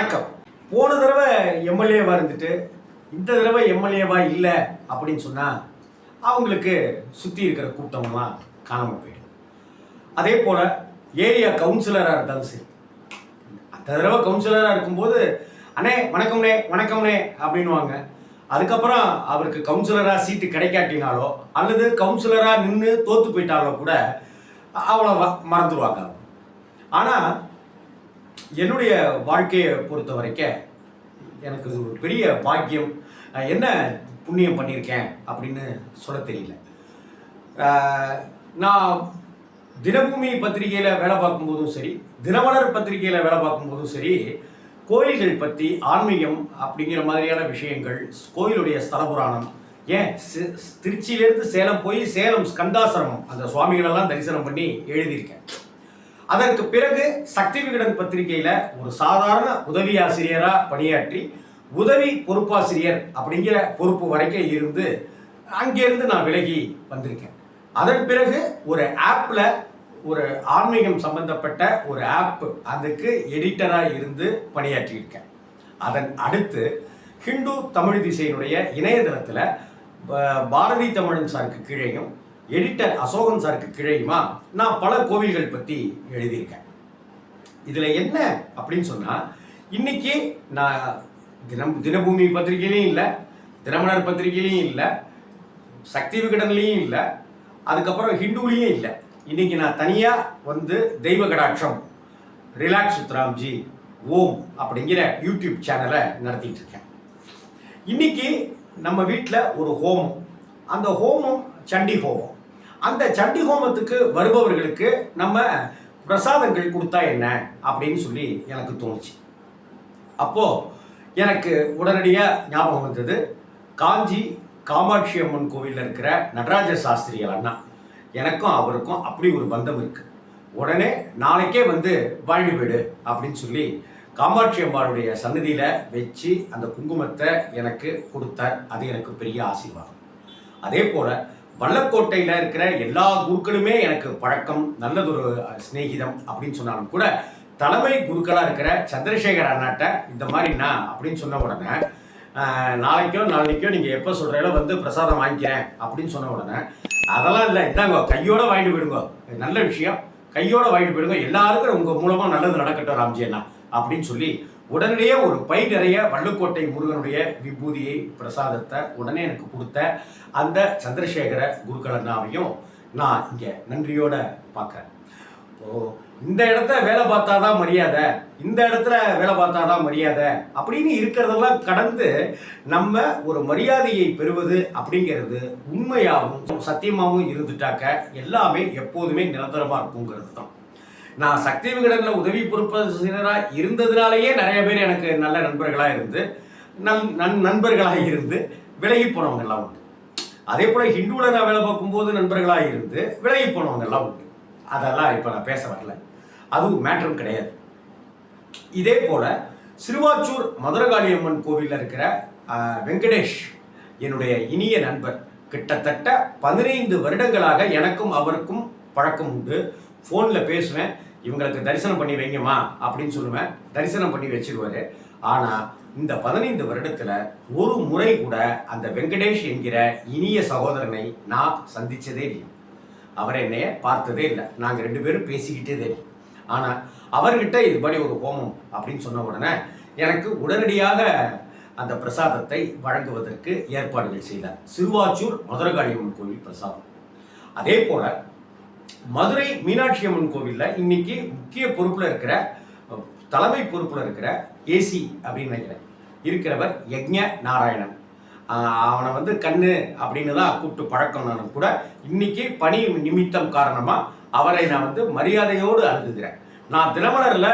வணக்கம். போன தடவை எம்எல்ஏவாக இருந்துட்டு இந்த தடவை எம்எல்ஏவா இல்லை அப்படின்னு சொன்னால் அவங்களுக்கு சுற்றி இருக்கிற கூட்டம்லாம் காணாமல் போயிடும். அதே போல் ஏரியா கவுன்சிலராக இருந்தாலும் சரி. அந்த தடவை கவுன்சிலராக இருக்கும்போது அண்ணே வணக்கம்ண்ணே வணக்கம்ண்ணே அப்படின்னுவாங்க. அதுக்கப்புறம் அவருக்கு கவுன்சிலராக சீட்டு கிடைக்காட்டினாலோ அல்லது கவுன்சிலராக நின்று தோற்று போயிட்டாலோ கூட அவ்வளோ மறந்துடுவாங்க ஆனால் என்னுடைய வாழ்க்கையை பொறுத்த வரைக்கும் எனக்கு இது ஒரு பெரிய பாக்கியம். என்ன புண்ணியம் பண்ணியிருக்கேன் அப்படின்னு சொல்ல தெரியல. நான் தினபூமி பத்திரிகையில் வேலை பார்க்கும்போதும் சரி தினமலர் பத்திரிகையில் வேலை பார்க்கும்போதும் சரி கோயில்கள் பற்றி ஆன்மீகம் அப்படிங்கிற மாதிரியான விஷயங்கள் கோயிலுடைய ஸ்தல புராணம் ஏன் திருச்சியிலேருந்து சேலம் போய் சேலம் ஸ்கந்தாசிரமம் அந்த சுவாமிகளெல்லாம் தரிசனம் பண்ணி எழுதியிருக்கேன். அதற்கு பிறகு சக்தி விகடன் பத்திரிகையில் ஒரு சாதாரண உதவி ஆசிரியராக பணியாற்றி உதவி பொறுப்பாசிரியர் அப்படிங்கிற பொறுப்பு வரைக்கும் இருந்து அங்கேருந்து நான் விலகி வந்திருக்கேன். அதன் பிறகு ஒரு ஆப்பில் ஒரு ஆன்மீகம் சம்பந்தப்பட்ட ஒரு ஆப் அதுக்கு எடிட்டராக இருந்து பணியாற்றியிருக்கேன். அதன் அடுத்து ஹிந்து தமிழ் திசையினுடைய இணையதளத்தில் பாரதி தமிழன் சாருக்கு கீழேயும் எடிட்டர் அசோகன் சாருக்கு கிழையுமா? நான் பல கோவில்கள் பற்றி எழுதியிருக்கேன். இதில் என்ன அப்படின்னு சொன்னால் இன்னைக்கு நான் தினம் தினபூமி பத்திரிகையிலையும் இல்லை தினமலர் பத்திரிகையிலையும் இல்லை சக்தி விகடன்லேயும் இல்லை அதுக்கப்புறம் ஹிந்துலேயும் இல்லை. இன்னைக்கு நான் தனியாக வந்து தெய்வ கடாட்சம் ரிலாக்ஸ் சுத்ராம்ஜி ஓம் அப்படிங்கிற யூடியூப் சேனலை நடத்திட்டு இருக்கேன். இன்னைக்கு நம்ம வீட்டில் ஒரு ஹோமம். அந்த ஹோமம் சண்டி ஹோமம் அந்த சண்டி ஹோமத்துக்கு வருபவர்களுக்கு நம்ம பிரசாதங்கள் கொடுத்தா என்ன அப்படின்னு சொல்லி எனக்கு தோணுச்சு. அப்போ எனக்கு உடனடியாக ஞாபகம் வந்தது காஞ்சி காமாட்சி அம்மன் கோவிலில் இருக்கிற நடராஜ சாஸ்திரிகள் அண்ணா. எனக்கும் அவருக்கும் அப்படி ஒரு பந்தம் இருக்கு. உடனே நாளைக்கே வந்து வாழ்ந்து போயிடு அப்படின்னு சொல்லி காமாட்சி அம்பாளுடைய சன்னதியில் வச்சு அந்த குங்குமத்தை எனக்கு கொடுத்தார். அது எனக்கு பெரிய ஆசீர்வாதம். அதே போல் வல்லக்கோட்டையில் இருக்கிற எல்லா குருக்களுமே எனக்கு பழக்கம் நல்லதொரு சிநேகிதம் அப்படின்னு சொன்னாலும் கூட தலைமை குருக்களாக இருக்கிற சந்திரசேகர் அண்ணாட்ட இந்த மாதிரிண்ணா அப்படின்னு சொன்ன உடனே நாளைக்கோ நாளைக்கோ நீங்கள் எப்போ சொல்கிறீங்களோ வந்து பிரசாதம் வாங்கிக்கிறேன் அப்படின்னு சொன்ன உடனே அதெல்லாம் இல்லை இந்தாங்க கையோட வாங்கிட்டு போயிடுங்க. நல்ல விஷயம். கையோட வாங்கிட்டு போயிடுங்க. எல்லாருக்கும் உங்கள் மூலமாக நல்லது நடக்கட்டும் ராம்ஜி அண்ணா அப்படின்னு சொல்லி உடனடியே ஒரு பை நிறைய வள்ளுக்கோட்டை முருகனுடைய விபூதியை பிரசாதத்தை உடனே எனக்கு கொடுத்த அந்த சந்திரசேகர குருக்கலண்ணாவையும் நான் இங்கே நன்றியோட பார்க்குறேன். இப்போ இந்த இடத்த வேலை பார்த்தாதான் மரியாதை இந்த இடத்துல வேலை பார்த்தாதான் மரியாதை அப்படின்னு இருக்கிறதெல்லாம் கடந்து நம்ம ஒரு மரியாதையை பெறுவது அப்படிங்கிறது உண்மையாகவும் சத்தியமாகவும் இருந்துட்டாக்க எல்லாமே எப்போதுமே நிரந்தரமாக இருக்குங்கிறது தான். நான் சக்தி விகடனில் உதவி பொறுப்பாசிரியராக இருந்ததுனாலேயே நிறைய பேர் எனக்கு நல்ல நண்பர்களாக இருந்து நன் நன் நண்பர்களாக இருந்து விலகி போனவங்கெல்லாம் உண்டு. அதே போல் ஹிந்துவில் நான் வேலை பார்க்கும்போது நண்பர்களாக இருந்து விலகி போனவங்கெல்லாம் உண்டு. அதெல்லாம் இப்போ நான் பேச வரல. அதுவும் மேட்டரும் கிடையாது. இதே போல் சிறுவாச்சூர் மதுரகாளியம்மன் கோவிலில் இருக்கிற வெங்கடேஷ் என்னுடைய இனிய நண்பர். கிட்டத்தட்ட பதினைந்து வருடங்களாக எனக்கும் அவருக்கும் பழக்கம் உண்டு. ஃபோனில் பேசுவேன். இவங்களுக்கு தரிசனம் பண்ணி வைங்கம்மா அப்படின்னு சொல்லுவேன். தரிசனம் பண்ணி வச்சிருவாரு. ஆனால் இந்த பதினைந்து வருடத்தில் ஒரு முறை கூட அந்த வெங்கடேஷ் என்கிற இனிய சகோதரனை நான் சந்தித்ததே இல்லை. அவர் என்னைய பார்த்ததே இல்லை. நாங்கள் ரெண்டு பேரும் பேசிக்கிட்டே இல்லை ஆனால் அவர்கிட்ட இது மாதிரி ஒரு ஹோமம் அப்படின்னு சொன்ன உடனே எனக்கு உடனடியாக அந்த பிரசாதத்தை வழங்குவதற்கு ஏற்பாடுகள் செய்தார். சிறுவாச்சூர் மதுரகாளியம்மன் கோவில் பிரசாதம். அதே போல மதுரை மீனாட்சி அம்மன் கோவிலில் இன்னைக்கு முக்கிய பொறுப்பில் இருக்கிற தலைமை பொறுப்பில் இருக்கிற ஏசி அப்படின்னு நினைக்கிறேன். இருக்கிறவர் யக்ஞ நாராயணன். அவனை வந்து கண்ணு அப்படின்னு தான் கூப்பிட்டு பழக்கம்னாலும் கூட இன்னைக்கு பணி நிமித்தம் காரணமாக அவரை நான் வந்து மரியாதையோடு அணுகுகிறேன். நான் தினமலரில்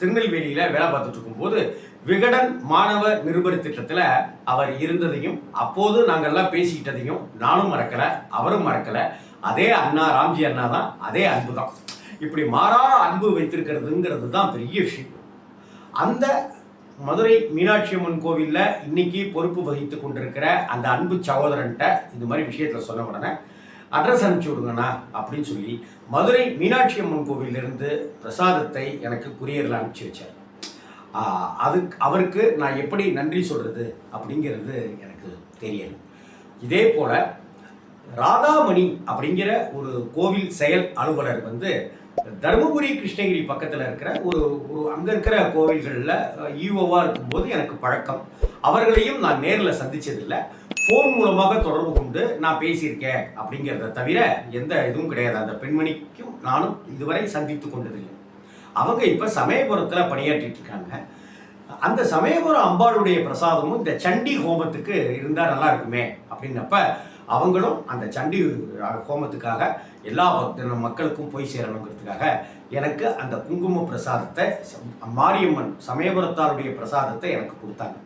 திருநெல்வேலியில் வேலை பார்த்துட்டு இருக்கும்போது விகடன் மாணவ நிருபர் திட்டத்தில் அவர் இருந்ததையும் அப்போது நாங்கள்லாம் பேசிக்கிட்டதையும் நானும் மறக்கலை அவரும் மறக்கலை. அதே அண்ணா ராம்ஜி அண்ணா தான் அதே அன்பு தான். இப்படி மாறா அன்பு வைத்திருக்கிறதுங்கிறது தான் பெரிய விஷயம். அந்த மதுரை மீனாட்சி அம்மன் கோவிலில் இன்னைக்கு பொறுப்பு வகித்து கொண்டிருக்கிற அந்த அன்பு சகோதரன்ட்ட இந்த மாதிரி விஷயத்தில் சொன்ன உடனே அட்ரஸ் அனுப்பிச்சி விடுங்கண்ணா அப்படின்னு சொல்லி மதுரை மீனாட்சி அம்மன் கோவிலிருந்து பிரசாதத்தை எனக்கு குரியரில் அனுப்பிச்சி வச்சார். அதுக்கு அவருக்கு நான் எப்படி நன்றி சொல்கிறது அப்படிங்கிறது எனக்கு தெரியல. இதே போல் ராதாமணி அப்படிங்கிற ஒரு கோவில் செயல் அலுவலர் வந்து தருமபுரி கிருஷ்ணகிரி பக்கத்தில் இருக்கிற ஒரு ஒரு அங்கே இருக்கிற கோவில்களில் ஈஓவாக இருக்கும்போது எனக்கு பழக்கம். அவர்களையும் நான் நேரில் சந்திச்சதில்லை. ஃபோன் மூலமாக தொடர்பு கொண்டு நான் பேசியிருக்கேன் அப்படிங்கிறத தவிர எந்த இதுவும் கிடையாது. அந்த பெண்மணிக்கும் நானும் இதுவரை சந்தித்து கொண்டதில்லை. அவங்க இப்போ சமயபுரத்தில் பணியாற்றிட்டு இருக்காங்க. அந்த சமயபுரம் அம்பாளுடைய பிரசாதமும் இந்த சண்டி ஹோமத்துக்கு இருந்தால் நல்லா இருக்குமே அப்படின்னப்ப அவங்களும் அந்த சண்டி ஹோமத்துக்காக எல்லா பக்த மக்களுக்கும் போய் சேரணுங்கிறதுக்காக எனக்கு அந்த குங்கும பிரசாதத்தை மாரியம்மன் சமயபுரத்தாருடைய பிரசாதத்தை எனக்கு கொடுத்தாங்க.